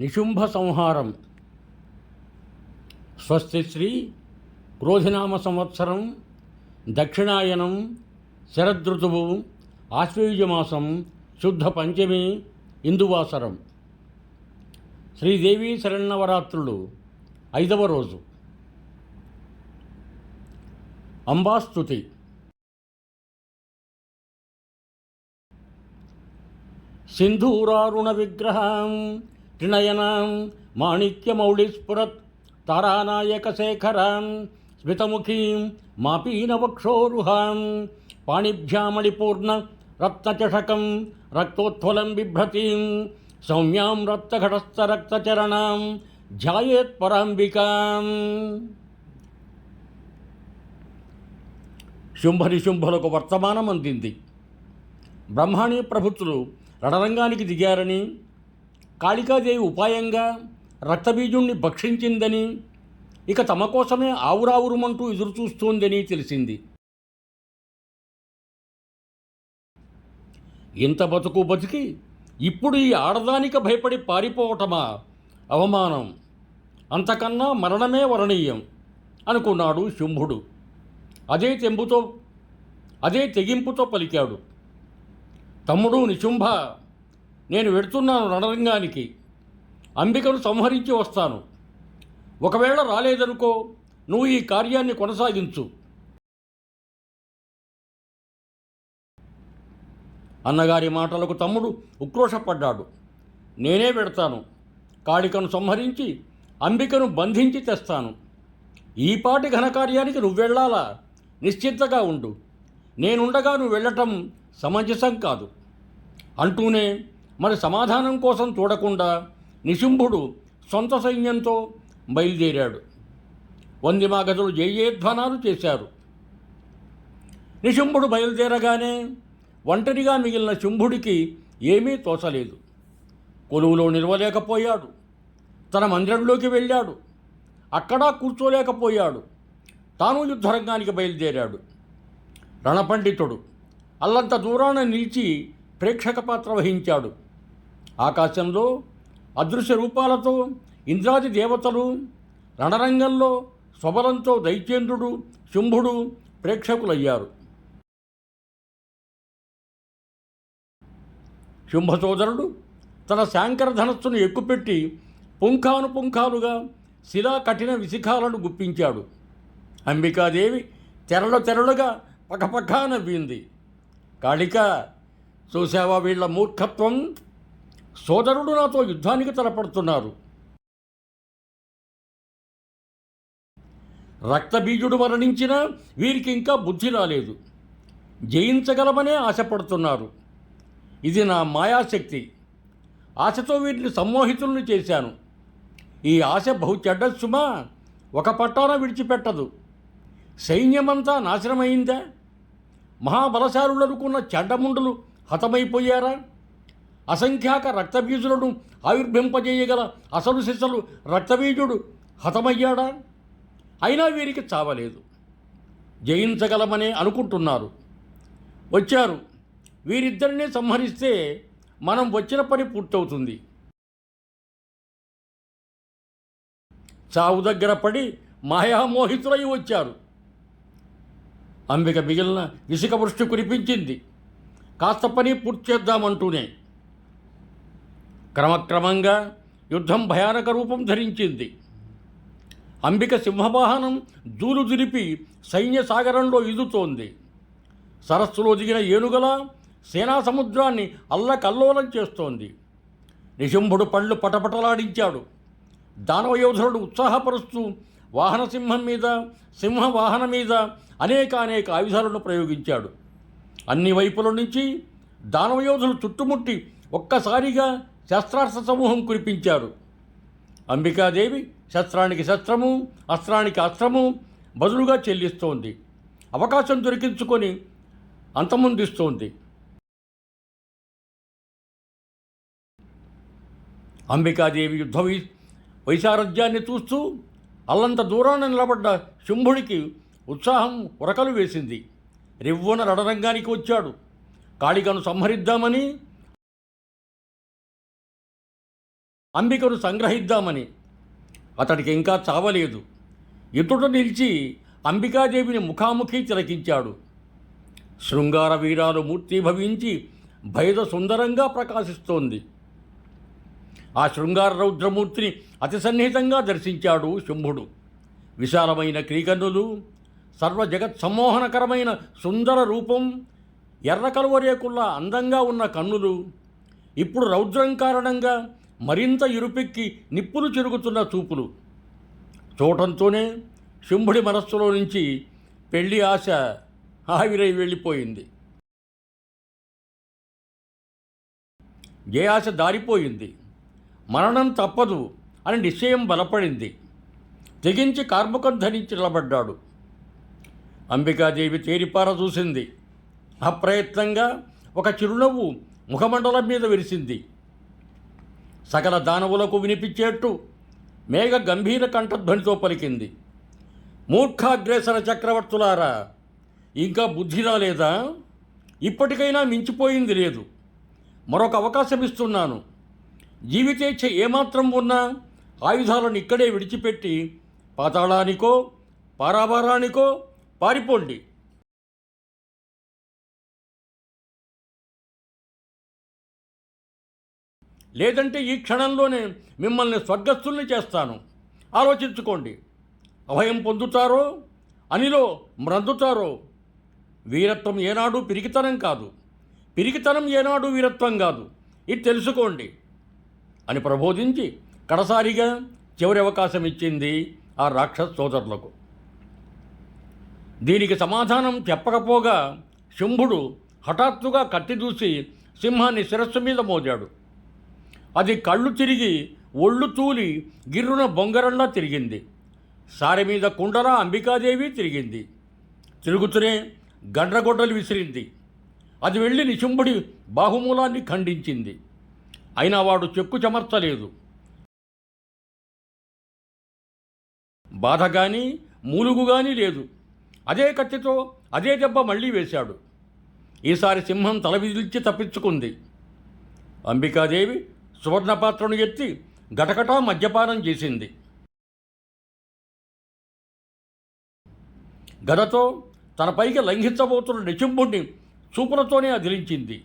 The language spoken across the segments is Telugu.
నిశుంభ సంహారం స్వస్తి శ్రీ క్రోధినామ సంవత్సరం దక్షిణాయనం శరదృతువు ఆశ్వయుజమాసం శుద్ధ పంచమి ఇందువాసరం. శ్రీదేవి శరణవరాత్రులు ఐదవ రోజు. అంబాస్తుతి. సింధూరారుణ విగ్రహం త్రినయనాం మాణిక్యమౌళిస్ఫురత్ తారానాయకశేఖరాం స్మితముఖీం మాపీనవక్షోరుహాం పాణిభ్యామణిపూర్ణ రత్నచషకం రక్తోత్ఫలం బిభ్రతీం సౌమ్యాం రక్తఘటస్థరక్తచరణాం ధ్యాయేత్ పరాంబికాం. శుంభనిశుంభులకు వర్తమానం అందింది బ్రహ్మాణి ప్రభుత్వులు రణరంగానికి దిగారని కాళికాదేవి ఉపాయంగా రక్తబీజుణ్ణి భక్షించిందని ఇక తమ కోసమే ఆవురావురుమంటూ ఎదురుచూస్తోందని తెలిసింది. ఇంత బతుకు బతికి ఇప్పుడు ఈ ఆడదానికి భయపడి పారిపోవటమా అవమానం? అంతకన్నా మరణమే వరణీయం అనుకున్నాడు శుంభుడు. అదే తెంపుతో అదే తెగింపుతో పలికాడు. తమ్ముడు నిశుంభ నేను వెడుతున్నాను రణరంగానికి. అంబికను సంహరించి వస్తాను. ఒకవేళ రాలేదనుకో నువ్వు ఈ కార్యాన్ని కొనసాగించు. అన్నగారి మాటలకు తమ్ముడు ఉక్రోషపడ్డాడు. నేనే పెడతాను. కాళికను సంహరించి అంబికను బంధించి తెస్తాను. ఈపాటి ఘనకార్యానికి నువ్వెళ్ళాలా నిశ్చింతగా ఉండు. నేనుండగా నువ్వు వెళ్ళటం సమంజసం కాదు. అంటూనే మరి సమాధానం కోసం చూడకుండా నిశుంభుడు సొంత సైన్యంతో బయలుదేరాడు. వందిమాగదులు జయధ్వనాలు చేశారు. నిశుంభుడు బయలుదేరగానే ఒంటరిగా మిగిలిన శుంభుడికి ఏమీ తోచలేదు. కొలువులో నిలవలేకపోయాడు. తన మందిరంలోకి వెళ్ళాడు. అక్కడా కూర్చోలేకపోయాడు. తాను యుద్ధరంగానికి బయలుదేరాడు. రణపండితుడు అల్లంత దూరాన నిలిచి ప్రేక్షక పాత్ర వహించాడు. ఆకాశంలో అదృశ్య రూపాలతో ఇంద్రాది దేవతలు రణరంగంలో స్వబలంతో దైత్యేంద్రుడు శుంభుడు ప్రేక్షకులయ్యారు. శుంభ సోదరుడు తన శాంకర ధనస్సును ఎక్కుపెట్టి పుంఖాను పుంఖాలుగా శిలా కఠిన విశిఖాలను గుప్పించాడు. అంబికాదేవి తెరలు తెరలుగా పకపకా నవ్వింది. కాళిక చూసావా వీళ్ళ మూర్ఖత్వం? సోదరుడు నాతో యుద్ధానికి తలపడుతున్నారు రక్తబీజుడు మరణించినా వీరికి ఇంకా బుద్ధి రాలేదు. జయించగలమనే ఆశపడుతున్నారు. ఇది నా మాయాశక్తి. ఆశతో వీటిని సమ్మోహితుల్ని చేశాను. ఈ ఆశ బహు చెడ్డ సుమా ఒక పట్టాన విడిచిపెట్టదు. సైన్యమంతా నాశనమైందా? మహాబలశాలులనుకున్న చెడ్డముండులు హతమైపోయారా? అసంఖ్యాక రక్తబీజులను ఆవిర్భింపజేయగల అసలు శిశలు రక్తబీజుడు హతమయ్యాడా? అయినా వీరికి చావలేదు. జయించగలమనే అనుకుంటున్నారు. వచ్చారు. వీరిద్దరినీ సంహరిస్తే మనం వచ్చిన పని పూర్తవుతుంది. చావు దగ్గర పడి మాయామోహితులై వచ్చారు. అంబిక మిగిలిన ఇసుక వృష్టి కురిపించింది. కాస్త పని పూర్తి చేద్దామంటూనే క్రమక్రమంగా యుద్ధం భయానక రూపం ధరించింది. అంబిక సింహవాహనం జూలు దులిపి సైన్య సాగరంలో ఈదుతోంది. సరస్సులో దిగిన ఏనుగల సేనా సముద్రాన్ని అల్లకల్లోలం చేస్తోంది. నిశుంభుడు పళ్ళు పటపటలాడించాడు. దానవయోధుడు ఉత్సాహపరుస్తూ వాహనసింహం మీద సింహ వాహన మీద అనేక అనేక ఆయుధాలను ప్రయోగించాడు. అన్ని వైపుల నుంచి దానవయోధులు చుట్టుముట్టి ఒక్కసారిగా శస్త్రాస్త్ర సమూహం కురిపించారు. అంబికాదేవి శస్త్రానికి శస్త్రము అస్త్రానికి అస్త్రము బదులుగా చెల్లిస్తోంది. అవకాశం దొరికించుకొని అంతమొందిస్తోంది. అంబికాదేవి యుద్ధ వై వైశారథ్యాన్ని చూస్తూ అల్లంత దూరాన నిలబడ్డ శుంభుడికి ఉత్సాహం ఉరకలు వేసింది. రివ్వున రణరంగానికి వచ్చాడు. కాళికను సంహరిద్దామని అంబికను సంగ్రహిద్దామని. అతడికి ఇంకా చావలేదు. ఎదుట నిలిచి అంబికాదేవిని ముఖాముఖి తిలకించాడు. శృంగార వీరాలు మూర్తిభవించి భయద సుందరంగా ప్రకాశిస్తోంది. ఆ శృంగార రౌద్రమూర్తిని అతి సన్నిహితంగా దర్శించాడు శుంభుడు. విశాలమైన క్రీకన్నులు సర్వ జగత్ సమ్మోహనకరమైన సుందర రూపం ఎర్ర కలువరేకుల్లా అందంగా ఉన్న కన్నులు ఇప్పుడు రౌద్రం కారణంగా మరింత ఇరుపెక్కి నిప్పులు చెరుగుతున్న చూపులు. చూడటంతోనే శుంభుడి మనస్సులో నుంచి పెళ్ళి ఆశ ఆవిరై వెళ్ళిపోయింది. ఏ ఆశ దారిపోయింది? మరణం తప్పదు అని నిశ్చయం బలపడింది. తెగించి కార్ముకం ధరించి నిలబడ్డాడు. అంబికాదేవి తేరిపార చూసింది. అప్రయత్నంగా ఒక చిరునవ్వు ముఖమండలం మీద విరిసింది. సకల దానవులకు వినిపించేట్టు మేఘ గంభీర కంఠధ్వనితో పలికింది. మూర్ఖాగ్రేసర చక్రవర్తులారా ఇంకా బుద్ధి రాలేదా ఇప్పటికైనా మించిపోయింది లేదు. మరొక అవకాశం ఇస్తున్నాను. జీవితేచ్ఛ ఏమాత్రం ఉన్నా ఆయుధాలను ఇక్కడే విడిచిపెట్టి పాతాళానికో పారాభారానికో పారిపోండి. లేదంటే ఈ క్షణంలోనే మిమ్మల్ని స్వర్గస్థుల్ని చేస్తాను. ఆలోచించుకోండి. అభయం పొందుతారో అనిలో మ్రద్దుతారో వీరత్వం ఏనాడు పిరికితనం కాదు. పిరికితనం ఏనాడు వీరత్వం కాదు. ఇది తెలుసుకోండి. అని ప్రబోధించి కడసారిగా చివరి అవకాశం ఇచ్చింది ఆ రాక్షస్ సోదరులకు. దీనికి సమాధానం చెప్పకపోగా శంభుడు హఠాత్తుగా కత్తి దూసి సింహాన్ని శిరస్సు మీద మోదాడు అది కళ్ళు తిరిగి ఒళ్ళు తూలి గిర్రున బొంగరంలా తిరిగింది. సారి మీద కుండలా అంబికాదేవి తిరిగింది. తిరుగుతూనే గండ్రగొడ్డలు విసిరింది. అది వెళ్ళి నిశుంభుడి బాహుమూలాన్ని ఖండించింది. అయినా వాడు చెక్కు చెమర్చలేదు. బాధ కానీ మూలుగు కానీ లేదు. అదే కత్తితో అదే దెబ్బ మళ్ళీ వేశాడు. ఈసారి సింహం తల విదిల్చి తప్పించుకుంది. అంబికాదేవి సువర్ణపాత్రను ఎత్తి గటగటా మద్యపానం చేసింది. గదతో తనపైకి లంఘించబోతున్న నిశుంభుణ్ణి చూపులతోనే అదిలించింది.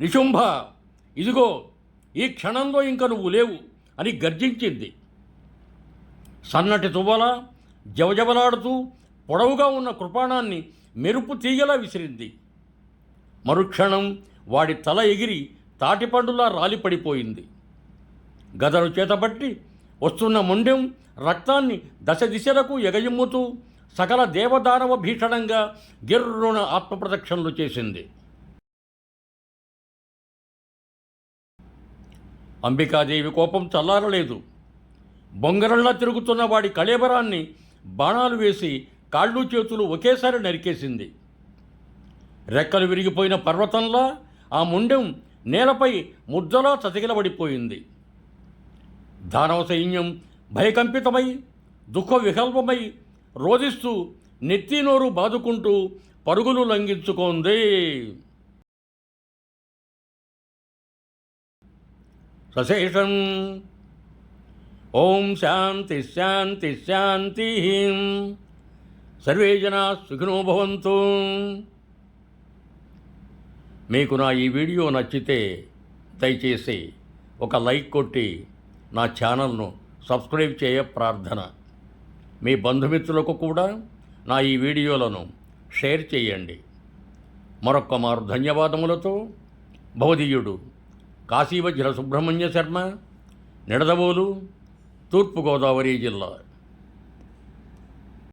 నిశుంభ ఇదిగో ఈ క్షణంలో ఇంక నువ్వు లేవు అని గర్జించింది. సన్నటి తువ్వల జవజవలాడుతూ పొడవుగా ఉన్న కృపాణాన్ని మెరుపు తీగలా విసిరింది. మరుక్షణం వాడి తల ఎగిరి తాటిపండులా రాలిపడిపోయింది. గదను చేతబట్టి వస్తున్న మొండెం రక్తాన్ని దశ దిశలకు ఎగయమ్ముతూ సకల దేవదానవ భీషణంగా గిర్రుణ ఆత్మప్రదక్షిణలు చేసింది. అంబికాదేవి కోపం చల్లారలేదు. బొంగరల్లా తిరుగుతున్న వాడి కళేబరాన్ని బాణాలు వేసి కాళ్ళు చేతులు ఒకేసారి నరికేసింది. రెక్కలు విరిగిపోయిన పర్వతంలా ఆ ముండెం నేలపై ముద్దలా చతికిలబడిపోయింది. దానవ సైన్యం భయకంపితమై దుఃఖ వికల్పమై రోధిస్తూ నెత్తినోరు బాదుకుంటూ పరుగులు లంఘించుకోంది. సశేషం. ఓం శాంతి శాంతి శాంతి. సర్వే జనా సుఖినో భవంతు. మీకు నా ఈ వీడియో నచ్చితే దయచేసి ఒక లైక్ కొట్టి నా ఛానల్ను సబ్స్క్రైబ్ చేయ ప్రార్థన. మీ బంధుమిత్రులకు కూడా నా ఈ వీడియోలను షేర్ చేయండి. మరొక్క మారు ధన్యవాదములతో భవదీయుడు కాశీవజ్ర సుబ్రహ్మణ్య శర్మ నిడదవోలు తూర్పుగోదావరి జిల్లా.